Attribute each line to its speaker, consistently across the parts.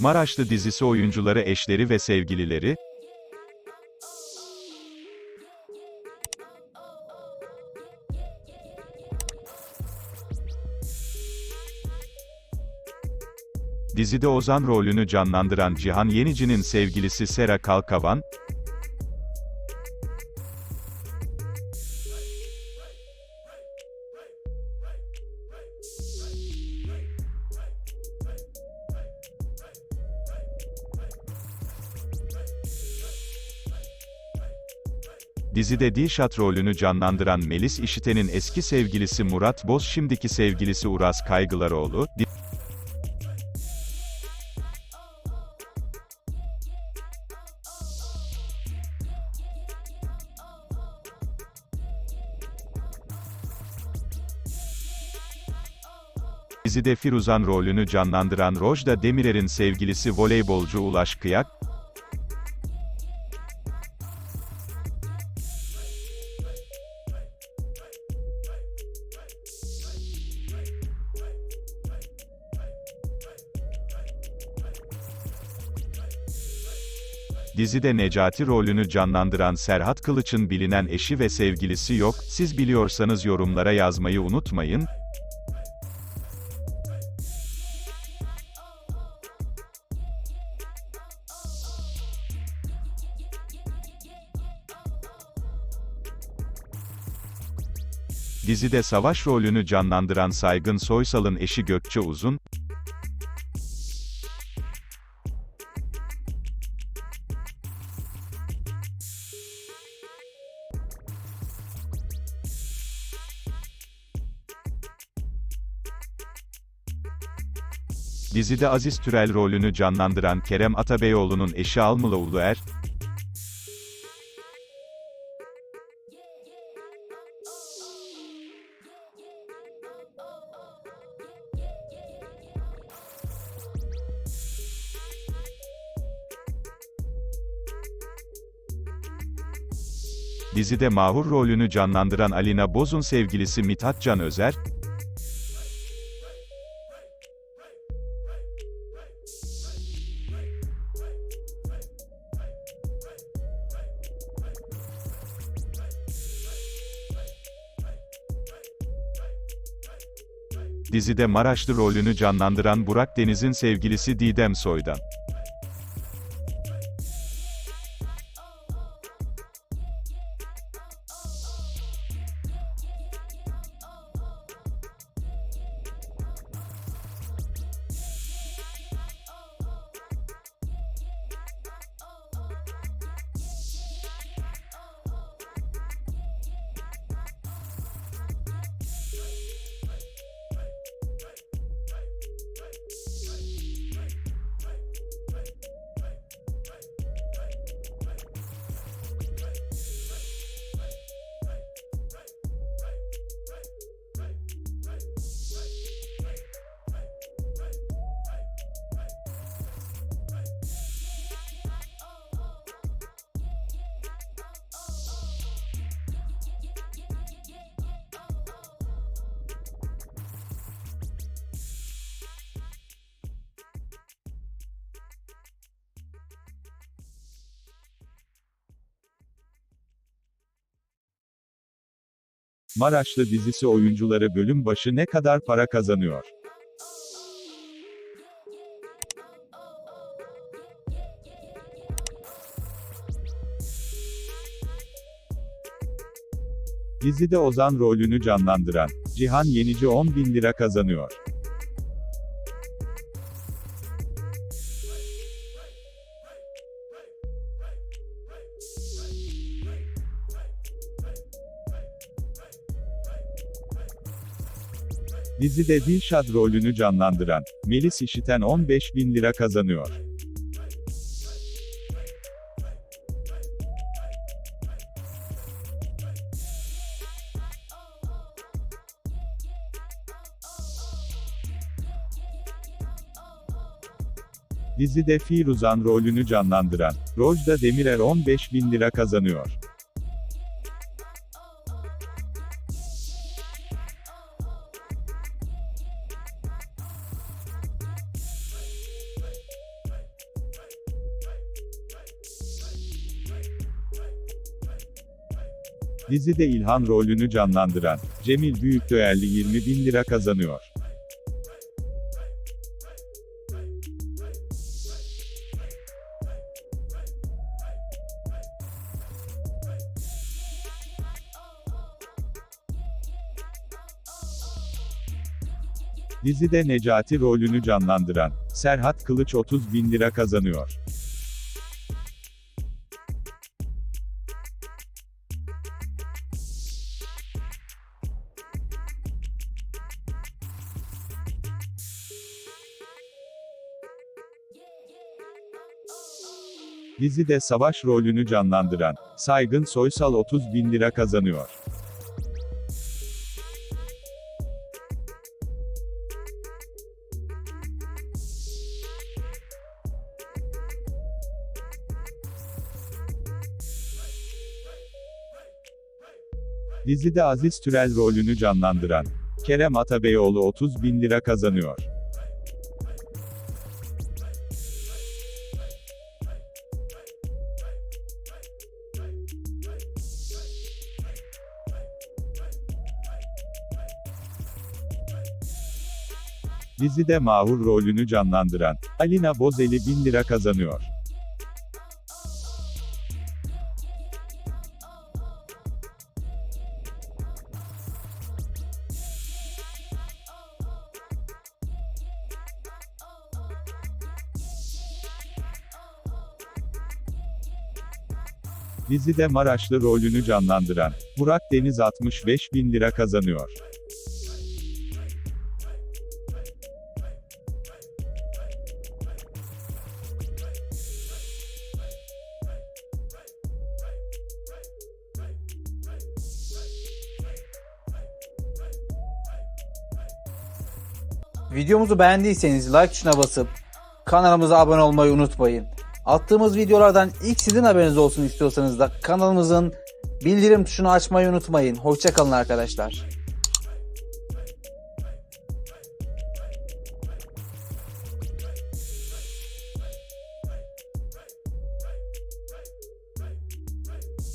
Speaker 1: Maraşlı dizisi oyuncuları eşleri ve sevgilileri, Dizide Ozan rolünü canlandıran Cihan Yenici'nin sevgilisi Sera Kalkavan, Dizide Dilşat rolünü canlandıran Melis İşiten'in eski sevgilisi Murat Boz şimdiki sevgilisi Uraz Kaygılaroğlu, di- Dizide Firuzan rolünü canlandıran Rojda Demirer'in sevgilisi voleybolcu Ulaş Kıyak, Dizide Necati rolünü canlandıran Serhat Kılıç'ın bilinen eşi ve sevgilisi yok, siz biliyorsanız yorumlara yazmayı unutmayın. Dizide Savaş rolünü canlandıran Saygın Soysal'ın eşi Gökçe Uzun, Dizide Aziz Türel rolünü canlandıran Kerem Atabeyoğlu'nun eşi Almıla Uluer, Dizide Mahur rolünü canlandıran Alina Boz'un sevgilisi Mithat Can Özer, Dizide Maraşlı rolünü canlandıran Burak Deniz'in sevgilisi Didem Soydan. Maraşlı dizisi oyuncuları bölüm başı ne kadar para kazanıyor? Dizide Ozan rolünü canlandıran Cihan Yenici 10 bin lira kazanıyor. Dizide Dilşad rolünü canlandıran Melis İşiten 15 bin lira kazanıyor. Dizide Firuzan rolünü canlandıran Rojda Demirer 15 bin lira kazanıyor.
Speaker 2: Dizide İlhan rolünü canlandıran Cemil Büyükdöğerli 20 bin lira kazanıyor. Dizide Necati rolünü canlandıran Serhat Kılıç 30 bin lira kazanıyor. Dizide Savaş rolünü canlandıran Saygın Soysal 30 bin lira kazanıyor. Dizide Aziz Türel rolünü canlandıran Kerem Atabeyoğlu 30 bin lira kazanıyor. Dizide Mahur rolünü canlandıran Alina Bozeli 1000 lira kazanıyor. Dizide Maraşlı rolünü canlandıran Burak Deniz 65 bin lira kazanıyor.
Speaker 3: Videomuzu beğendiyseniz like tuşuna basıp kanalımıza abone olmayı unutmayın. Attığımız videolardan ilk sizin haberiniz olsun istiyorsanız da kanalımızın bildirim tuşunu açmayı unutmayın. Hoşçakalın arkadaşlar.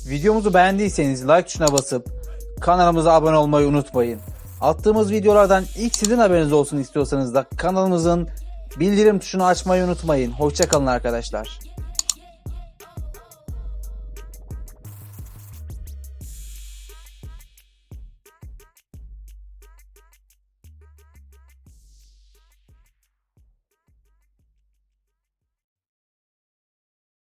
Speaker 3: Videomuzu beğendiyseniz like tuşuna basıp kanalımıza abone olmayı unutmayın. Attığımız videolardan ilk sizin haberiniz olsun istiyorsanız da kanalımızın bildirim tuşunu açmayı unutmayın. Hoşçakalın arkadaşlar.